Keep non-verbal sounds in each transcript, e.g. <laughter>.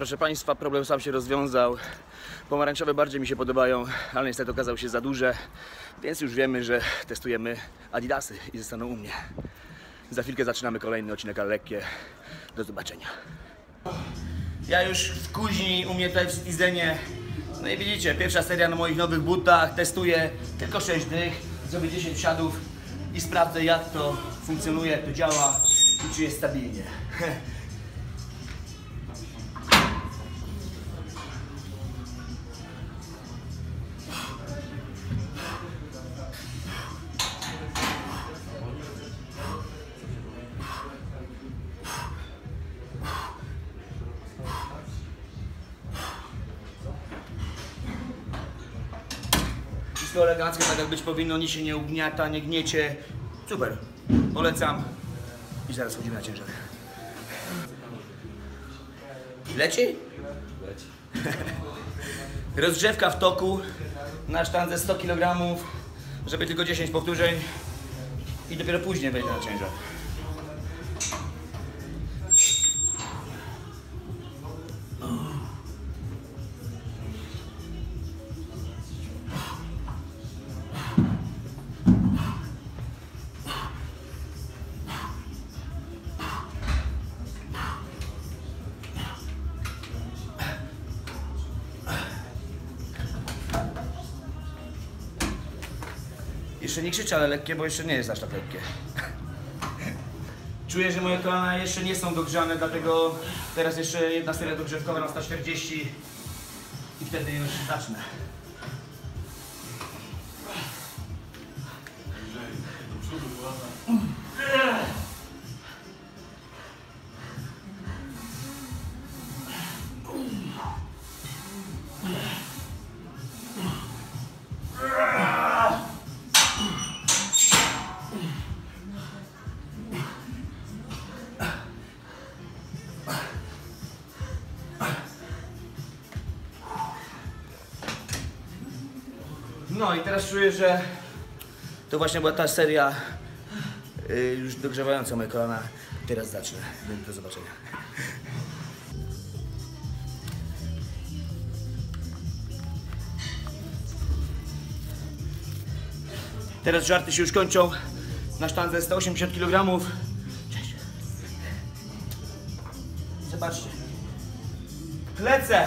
Proszę Państwa, problem sam się rozwiązał. Pomarańczowe bardziej mi się podobają, ale niestety okazały się za duże, więc już wiemy, że testujemy Adidasy i zostaną u mnie. Za chwilkę zaczynamy kolejny odcinek, ale lekkie. Do zobaczenia. Ja już w kuźni, u mnie tutaj w. No i widzicie, pierwsza seria na moich nowych butach. Testuję tylko 6 dych, zrobię 10 wsiadów i sprawdzę jak to funkcjonuje, jak to działa i czy jest stabilnie. <laughs> Wszystko eleganckie, tak jak być powinno, nic się nie ugniata, nie gniecie. Super, polecam. I zaraz chodzimy na ciężar. Leci? Leci. <laughs> Rozgrzewka w toku na sztandze 100 kg, żeby tylko 10 powtórzeń i dopiero później wejdę na ciężar. Jeszcze nie krzyczę, ale lekkie, bo jeszcze nie jest aż tak lekkie. <laughs> Czuję, że moje kolana jeszcze nie są dogrzane, dlatego teraz jeszcze jedna seria dogrzewkowa na 140 i wtedy już zacznę. No i teraz czuję, że to właśnie była ta seria y, już dogrzewająca moje kolana. Teraz zacznę. Do zobaczenia. Teraz żarty się już kończą. Na sztandze 180 kg. Cześć. Zobaczcie. Lecę.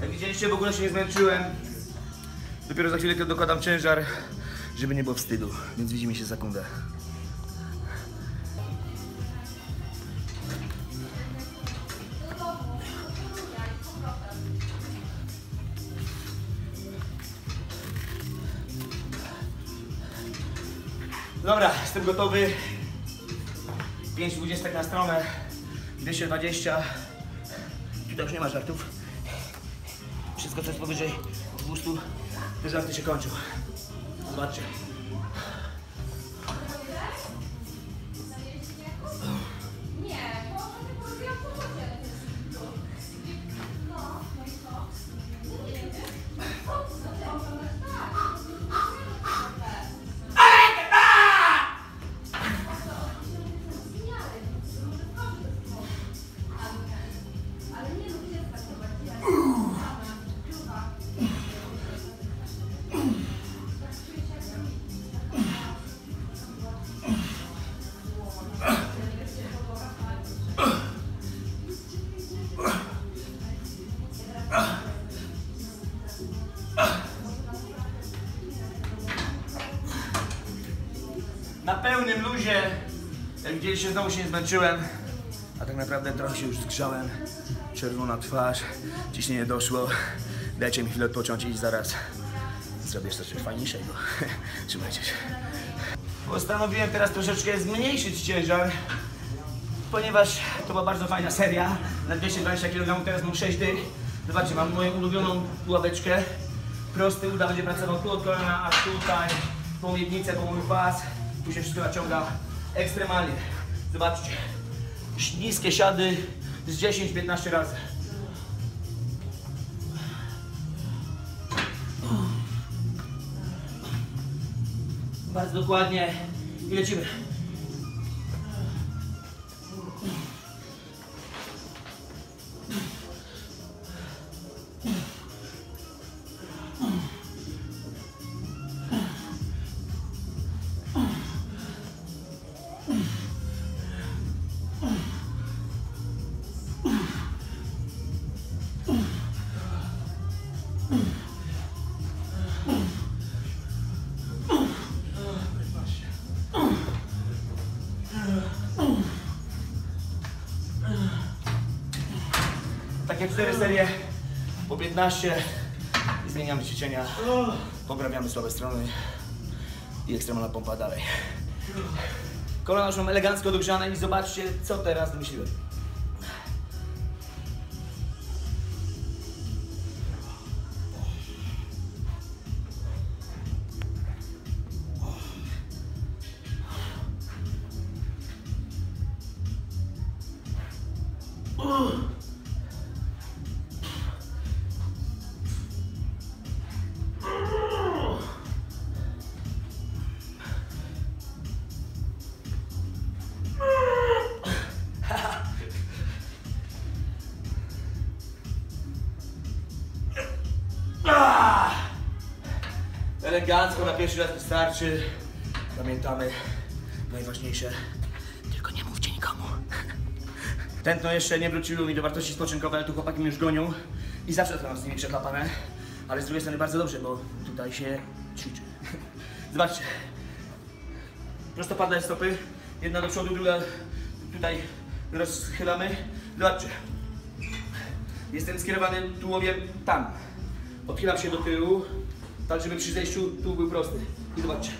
Jak widzieliście, w ogóle się nie zmęczyłem. Dopiero za chwilę dokładam ciężar, żeby nie było wstydu. Więc widzimy się za sekundę. Dobra, jestem gotowy. 5 dwudziestek na stronę. 220. Tutaj już nie ma żartów. Wszystko, co jest powyżej 200, te żarty się kończą. Zobaczcie. Na pełnym luzie. Jak widzieliście, znowu się nie zmęczyłem. A tak naprawdę trochę się już zgrzałem. Czerwona twarz, ciśnienie doszło. Dajcie mi chwilę odpocząć i zaraz zrobię coś fajniejszego. <laughs> Trzymajcie się. Postanowiłem teraz troszeczkę zmniejszyć ciężar. ponieważ to była bardzo fajna seria na 220 kg, teraz mam 6 dych. Zobaczcie, mam moją ulubioną pułapeczkę. Prosty uda będzie pracował tu od kolana, aż tutaj, po miednicę, po mój pas. Się wszystko naciąga ekstremalnie. Zobaczcie, niskie siady z 10-15 razy. Bardzo dokładnie i lecimy. Takie cztery serie po 15 i zmieniamy ćwiczenia, poprawiamy słabe strony i ekstremalna pompa dalej. Kolana już mam elegancko dogrzane i zobaczcie co teraz wymyśliłem. Elegancko na pierwszy raz wystarczy. Pamiętamy najważniejsze. Tylko nie mówcie nikomu. <laughs> Tętno jeszcze nie wróciło mi do wartości spoczynkowej, ale tu chłopaki mnie już gonią i zawsze to mam z nimi przeklapane. Ale z drugiej strony bardzo dobrze, bo tutaj się ćwiczy. <laughs> Zobaczcie. Prostopadle stopy. Jedna do przodu, druga tutaj rozchylamy. Zobaczcie. Jestem skierowany tułowiem tam. Odchylam się do tyłu, tak żeby przy zejściu tu był prosty. I zobaczcie.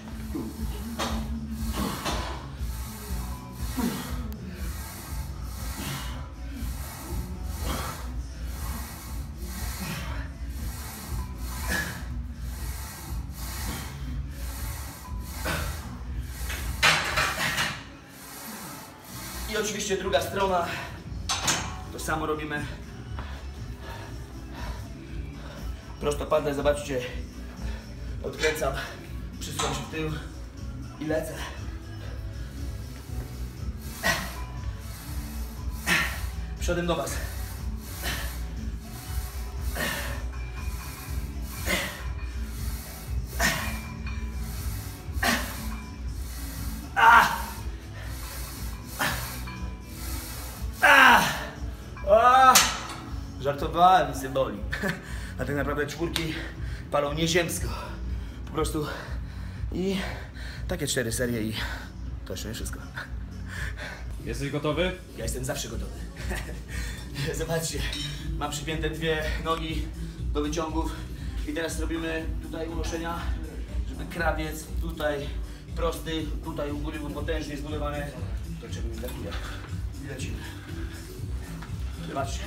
I oczywiście druga strona. To samo robimy. Prostopadle, zobaczcie. Odkręcam, się w tył i lecę. Przodem do Was. Żartowałem, mi boli. <laughs> A tak naprawdę czwórki palą nieziemsko. Po prostu. I takie cztery serie i to jeszcze nie wszystko. Jesteś gotowy? Ja jestem zawsze gotowy. <laughs> Zobaczcie, mam przypięte dwie nogi do wyciągów i teraz robimy tutaj unoszenia, żeby krawiec tutaj prosty, tutaj u góry był potężnie zbudowany. To czego mi brakuje. I lecimy. Zobaczcie.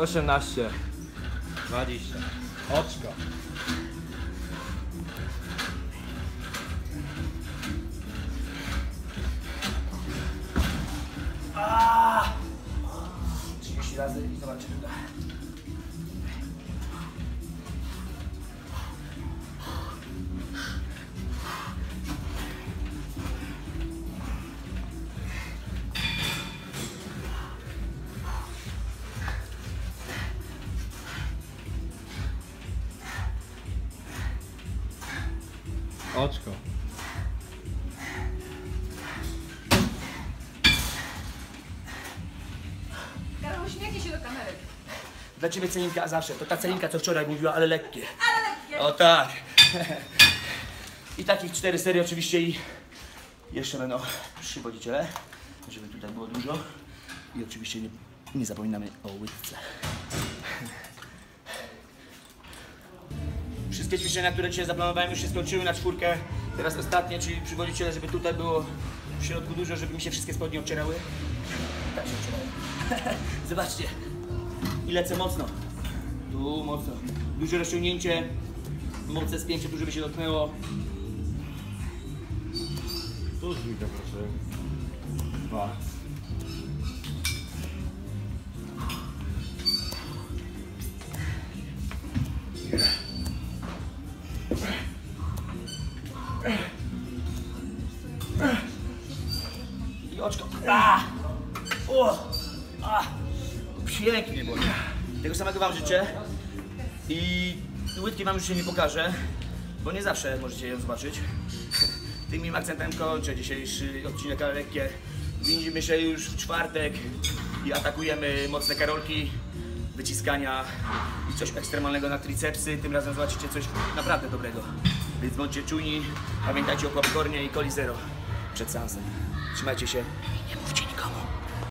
18. 20. Oczko. Oczko. Karol, uśmiechnij się do kamery. Dla ciebie ceninka zawsze. To ta ceninka, co wczoraj mówiła, ale lekkie. Ale lekkie. O tak. I takich cztery serie oczywiście i Jeszcze będą przywodziciele, żeby tutaj było dużo. I oczywiście nie, nie zapominamy o łydce. Wszystkie ćwiczenia, które dzisiaj zaplanowałem już się skończyły na czwórkę. Teraz ostatnie, czyli przywodziciele, żeby tutaj było w środku dużo, żeby mi się wszystkie spodnie obcierały. Tak się obcierają. <laughs> Zobaczcie. I lecę mocno. Tu mocno. Duże rozciągnięcie. Mocne spięcie tu, żeby się dotknęło. Tu dźwigę proszę. Dwa. Samego Wam życzę. I łydki Wam już się nie pokażę, bo nie zawsze możecie ją zobaczyć. <laughs> Tym akcentem kończę dzisiejszy odcinek ale lekkie. Widzimy się już w czwartek i atakujemy mocne karolki, wyciskania i coś ekstremalnego na tricepsy. Tym razem zobaczycie coś naprawdę dobrego. Więc bądźcie czujni, pamiętajcie o popcornie i coli zero przed seansem. Trzymajcie się